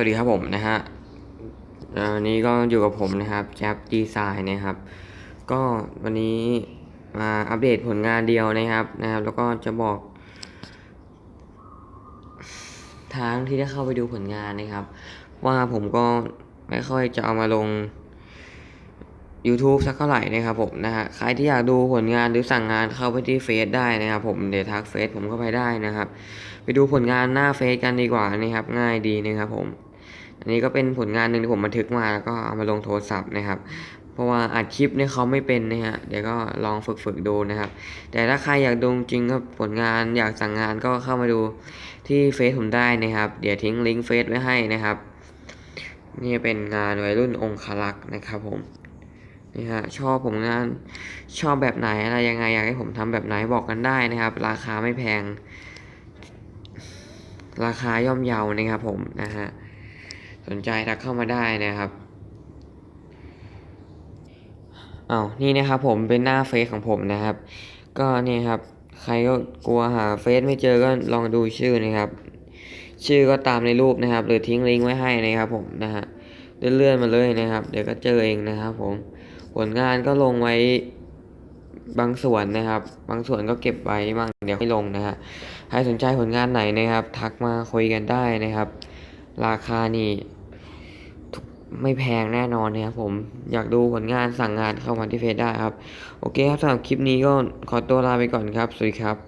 วัสดีครับผมนะฮะวันนี้ก็อยู่กับผมนะครับแจ๊บดีไซน์นะครับ ก็วันนี้มาอัปเดตผลงานเดียวนะครับนะครับ แล้วก็จะบอก ทางที่ได้เข้าไปดูผลงานนะครับ ว่าผมก็ไม่ค่อยจะเอามาลง YouTube สักเท่าไหร่นะครับผมนะฮะใครที่อยากดูผลงานหรือสั่งงานเข้าไปที่เฟซได้นะครับผมเดี๋ยวทักเฟซผมเข้าไปได้นะครับ ไปดูผลงานหน้าเฟซกันดีกว่านะครับ ง่ายดีนะครับผม นนี้ก็เป็นผลงานหนึ่งที่ผมบันทึกมาแล้วก็เอามาลงโทรศัพท์นะครับ เพราะว่าอัดคลิปเนี่ยเขาไม่เป็นนะฮะเดี๋ยวก็ลองฝึกฝึกๆดูนะครับ แต่ถ้าใครอยากดูจริงครับผลงานอยากสั่งงานก็เข้ามาดูที่เฟซผมได้นะครับ เดี๋ยวทิ้งลิงก์เฟซไว้ให้นะครับ นี่เป็นงานวัยรุ่นองคลักษ์นะครับผมนี่ฮะชอบผมงานชอบแบบไหนอะไรยังไงอยากให้ผมทำแบบไหนบอกกันได้นะครับ ราคาไม่แพง ราคาย่อมเยานะครับผมนะฮะ สนใจทักเข้ามาได้นะครับอ้าวนี่นะครับผมเป็นหน้าเฟซของผมนะครับ ก็นี่ครับ ใครก็กลัวหาเฟซไม่เจอก็ลองดูชื่อนะครับ ชื่อก็ตามในรูปนะครับ หรือทิ้งลิงก์ไว้ให้นะครับผมนะฮะเลื่อนๆมาเลยนะครับ เดี๋ยวก็เจอเองนะครับ ผมผลงานก็ลงไว้บางส่วนนะครับ บางส่วนก็เก็บไว้บ้างเดี๋ยวไม่ลงนะฮะใครสนใจผลงานไหนนะครับ ทักมาคุยกันได้นะครับ ราคานี่ ไม่แพงแน่นอนนะครับผมอยากดูผลงานสั่งงานเข้ามาที่เฟซได้ครับ โอเคครับสำหรับคลิปนี้ก็ขอตัวลาไปก่อนครับ สวัสดีครับ